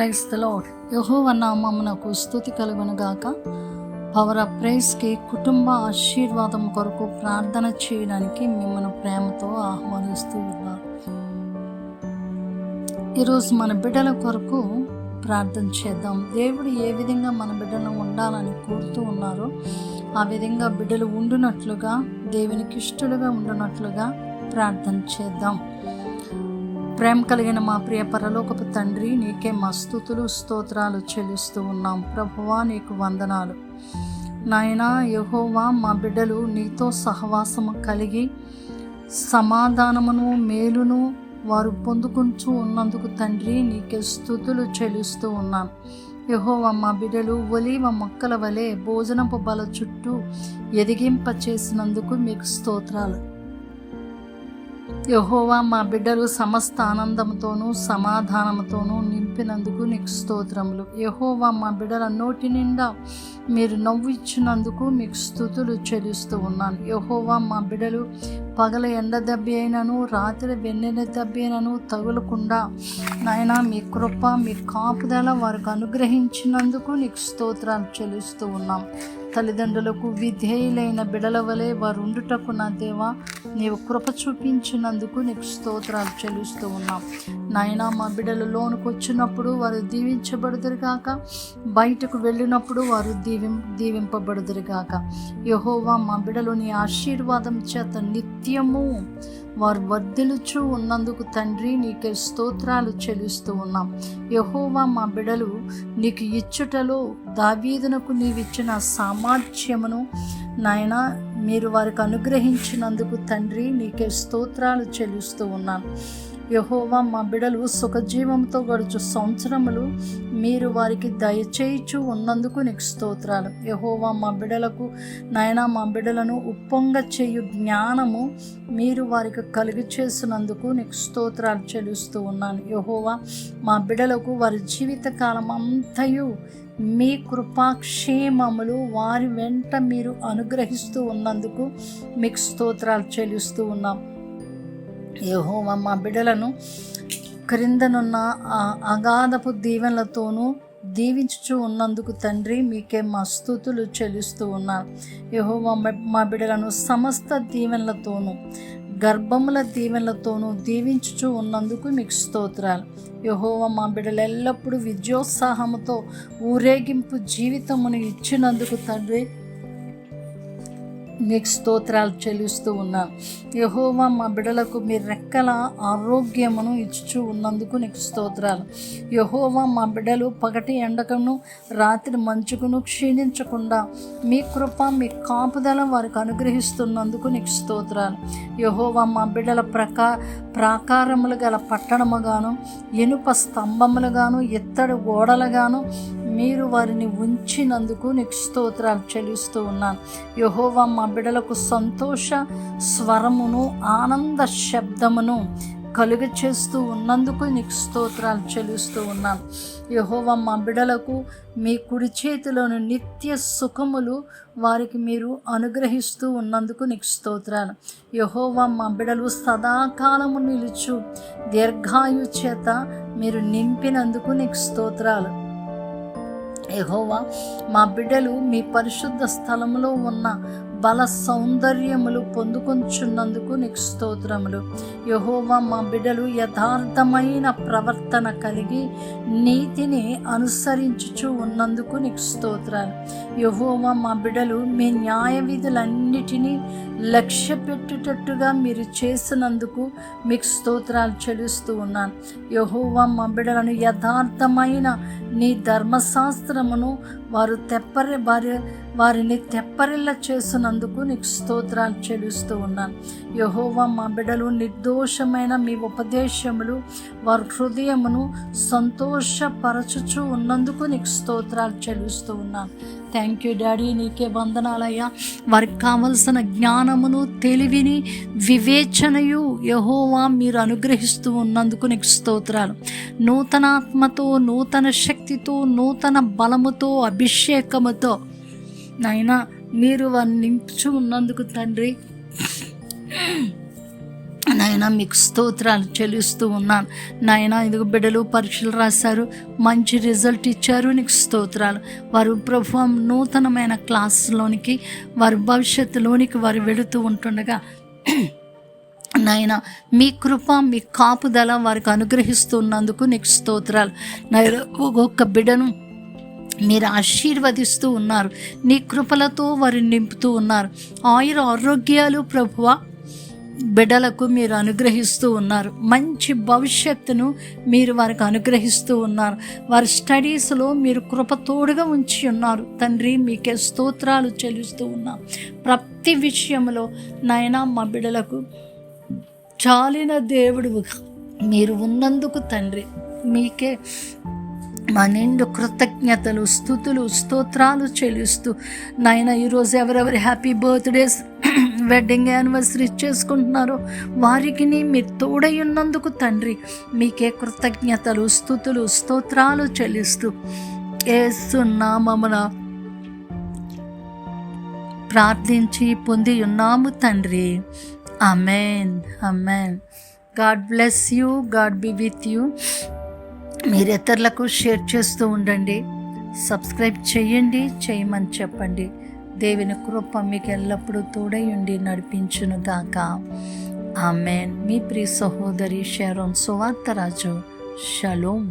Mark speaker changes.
Speaker 1: క్రైస్తలో యహోవ నామమునకు స్థుతి కలుగునుగాక పవర్ ఆఫ్ ప్రైజ్కి కుటుంబ ఆశీర్వాదం కొరకు ప్రార్థన చేయడానికి మిమ్మల్ని ప్రేమతో ఆహ్వానిస్తూ ఉన్నారు. ఈరోజు మన బిడ్డల కొరకు ప్రార్థన చేద్దాం. దేవుడు ఏ విధంగా మన బిడ్డను ఉండాలని కోరుతూ ఉన్నారో ఆ విధంగా బిడ్డలు ఉండునట్లుగా దేవునికి ఇష్టలుగా ఉండునట్లుగా ప్రార్థన చేద్దాం. ప్రేమ కలిగిన మా ప్రియ పరలోకపు తండ్రి నీకే మా స్థుతులు స్తోత్రాలు చెల్లిస్తూ ఉన్నాం. ప్రభువా నీకు వందనాలు. నాయనా యహోవా మా బిడ్డలు నీతో సహవాసము కలిగి సమాధానమును మేలును వారు పొందుకుంటూ ఉన్నందుకు తండ్రి నీకే స్థుతులు చెల్లిస్తూ ఉన్నాను యహోవా మా బిడ్డలు ఒలీవ మొక్కల వలె భోజనపు బల చుట్టూ ఎదిగింప చేసినందుకు మీకు స్తోత్రాలు. యహోవా మా బిడ్డలు సమస్త ఆనందంతోనూ సమాధానంతోనూ నింపినందుకు నీకు స్తోత్రములు. యహోవా మా బిడ్డల నోటి నిండా మీరు నవ్వు ఇచ్చినందుకు మీకు స్థుతులు చెల్లిస్తూ ఉన్నాను. యహోవా మా బిడ్డలు పగల ఎండ దెబ్బ అయినను రాత్రి వెన్నెల దెబ్బ అయినను తగులకుండా నాయన మీ కృప మీ కాపుదల వారికి అనుగ్రహించినందుకు నీకు స్తోత్రాలు చెల్లిస్తూ ఉన్నాం. తల్లిదండ్రులకు విధేయులైన బిడల వలె వారు ఉండుటకు నా దేవా నీవు కృప చూపించినందుకు నీకు స్తోత్రాలు చెల్లిస్తూ ఉన్నాం. నాయన మా బిడ్డలు లోనుకు వచ్చినప్పుడు వారు దీవించబడుదురు గాక. బయటకు వెళ్ళినప్పుడు వారు దీవిం దీవింపబడుదురు గాక. యహోవా మా బిడలు నీ ఆశీర్వాదం చేత నిత్యము వారు వర్ధిలుచూ ఉన్నందుకు తండ్రి నీకే స్తోత్రాలు చెల్లిస్తూ ఉన్నాం. యహోవా మా బిడలు నీకు ఇచ్చుటలో దావీదునకు నీవిచ్చిన సామర్థ్యమును నాయన మీరు వారికి అనుగ్రహించినందుకు తండ్రి నీకే స్తోత్రాలు చెల్లిస్తూ ఉన్నాను. యహోవా మా బిడలు సుఖజీవంతో గడుచు సంవత్సరములు మీరు వారికి దయచేయచు ఉన్నందుకు నీకు స్తోత్రాలు. యహోవా మా బిడలకు నాయన మా బిడలను ఉప్పొంగ చేయు జ్ఞానము మీరు వారికి కలిగి చేసినందుకు నీకు స్తోత్రాలు చెల్లిస్తూ ఉన్నాను. యహోవా మా బిడలకు వారి జీవితకాలం అంతయు మీ కృపాక్షేమములు వారి వెంట మీరు అనుగ్రహిస్తూ ఉన్నందుకు మీకు స్తోత్రాలు చెల్లిస్తూ ఉన్నాం. యహోవా మా బిడ్డలను క్రిందనున్న అగాధపు దీవెనలతోనూ దీవించుచు ఉన్నందుకు తండ్రి మీకే మా స్థుతులు చెల్లిస్తూ ఉన్నాను యహోవా మా బిడ్డలను సమస్త దీవెనలతోనూ గర్భముల దీవెనలతోనూ దీవించుచు ఉన్నందుకు మీకు స్తోత్రాలు. యహోవ మా బిడ్డలు ఎల్లప్పుడూ విద్యోత్సాహముతో ఊరేగింపు జీవితమును ఇచ్చినందుకు తండ్రి మీకు స్తోత్రాలు చెల్లిస్తూ ఉన్నాను యహోవా మా బిడలకు మీ రెక్కల ఆరోగ్యమును ఇచ్చు ఉన్నందుకు నీకు స్తోత్రాలు. యహోవా మా బిడ్డలు పగటి ఎండకను రాత్రి మంచుకును క్షీణించకుండా మీ కృప మీ కాపుదల వారికి అనుగ్రహిస్తున్నందుకు నీకు స్తోత్రాలు. యహోవా మా బిడ్డల ప్రకా ప్రాకారములు గల పట్టణముగాను ఇనుప స్తంభములుగాను ఇత్తడి గోడలుగాను మీరు వారిని ఉంచినందుకు నీకు స్తోత్రాలు చెల్లిస్తూ ఉన్నాను. యహోవా మా బిడలకు సంతోష స్వరమును ఆనంద శబ్దమును కలుగ చేస్తూ ఉన్నందుకు నీకు స్తోత్రాలు చెల్లిస్తూ ఉన్నాను. యహోవా మా బిడలకు మీ కుడి చేతిలోని నిత్య సుఖములు వారికి మీరు అనుగ్రహిస్తూ ఉన్నందుకు నీకు స్తోత్రాలు. యహోవా మా బిడలు సదాకాలము నిలుచు దీర్ఘాయు చేత మీరు నింపినందుకు నీకు స్తోత్రాలు. యహోవా మా బిడ్డలు మీ పరిశుద్ధ స్థలంలో ఉన్న బల సౌందర్యములు పొందుకొంచున్నందుకు నీకు స్తోత్రములు. యహోవా మా బిడ్డలు యథార్థమైన ప్రవర్తన కలిగి నీతిని అనుసరించుచు ఉన్నందుకు నీకు స్తోత్రాలు. యహోవా మా బిడ్డలు మీ న్యాయ విధులన్నిటినీ లక్ష్య పెట్టేటట్టుగా మీరు చేసినందుకు మీకు స్తోత్రాలు చెల్లిస్తూ ఉన్నాను. యహోవా మా బిడ్డలను యథార్థమైన నీ ధర్మశాస్త్రమును వారు తెప్పరి వారి వారిని తెప్పరిల్ల చేసినందుకు నీకు స్తోత్రాలు చెల్లిస్తూ ఉన్నాను. యహోవా మా బిడ్డలు నిర్దోషమైన మీ ఉపదేశములు వారి హృదయమును సంతోషపరచుచు ఉన్నందుకు నీకు స్తోత్రాలు చెల్లిస్తూ ఉన్నాను. థ్యాంక్ యూ డాడీ నీకే వందనాలయ్యా. వారికి కావలసిన జ్ఞానమును తెలివిని వివేచనయు యహోవా మీరు అనుగ్రహిస్తూ ఉన్నందుకు నీకు స్తోత్రాలు. నూతనాత్మతో నూతన శక్తితో నూతన బలముతో అభిషేకముతో నైనా మీరు వారిని నింపుచు ఉన్నందుకు తండ్రి. నాయన మీకు స్తోత్రాలు చెల్లిస్తూ ఉన్నాను. నాయన ఇదిగో బిడ్డలు పరీక్షలు రాశారు మంచి రిజల్ట్ ఇచ్చారు నీకు స్తోత్రాలు. వారు ప్రభు నూతనమైన క్లాసులోనికి వారి భవిష్యత్తులోనికి వారు వెళుతూ ఉంటుండగా నాయన మీ కృప మీ కాపుదల వారికి అనుగ్రహిస్తున్నందుకు నీకు స్తోత్రాలు. నాయన ఒక్కొక్క బిడ్డను మీరు ఆశీర్వదిస్తూ ఉన్నారు. నీ కృపలతో వారిని నింపుతూ ఉన్నారు. ఆయుర ఆరోగ్యాలు ప్రభువ బిడ్డలకు మీరు అనుగ్రహిస్తూ ఉన్నారు. మంచి భవిష్యత్తును మీరు వారికి అనుగ్రహిస్తూ ఉన్నారు. వారి స్టడీస్లో మీరు కృపతోడుగా ఉంచి ఉన్నారు. తండ్రి మీకే స్తోత్రాలు చెల్లిస్తూ ఉన్నాం. ప్రతి విషయంలో నాయన మా బిడ్డలకు చాలిన దేవుడు మీరు ఉన్నందుకు తండ్రి. మీకే మా నిండు కృతజ్ఞతలు స్థుతులు స్తోత్రాలు చెల్లిస్తూ నాయన ఈరోజు ఎవరెవరి హ్యాపీ బర్త్డేస్ వెడ్డింగ్ యానివర్సరీ చేసుకుంటున్నారో. వారికి మీరు తోడై ఉన్నందుకు తండ్రి మీకే కృతజ్ఞతలు స్థుతులు స్తోత్రాలు చెల్లిస్తూ ఏసునామమున ప్రార్థించి పొంది ఉన్నాము తండ్రి. Amen amen God bless you God be with you మీరు ఇతరులకు షేర్ చేస్తూ ఉండండి. సబ్స్క్రైబ్ చేయండి. చేయమని చెప్పండి. దేవుని కృప మీకు ఎల్లప్పుడూ తోడై ఉండి నడిపించును గాక. ఆమెన్. మీ ప్రియ సహోదరి షారోన్ సువార్తరాజు షలోమ్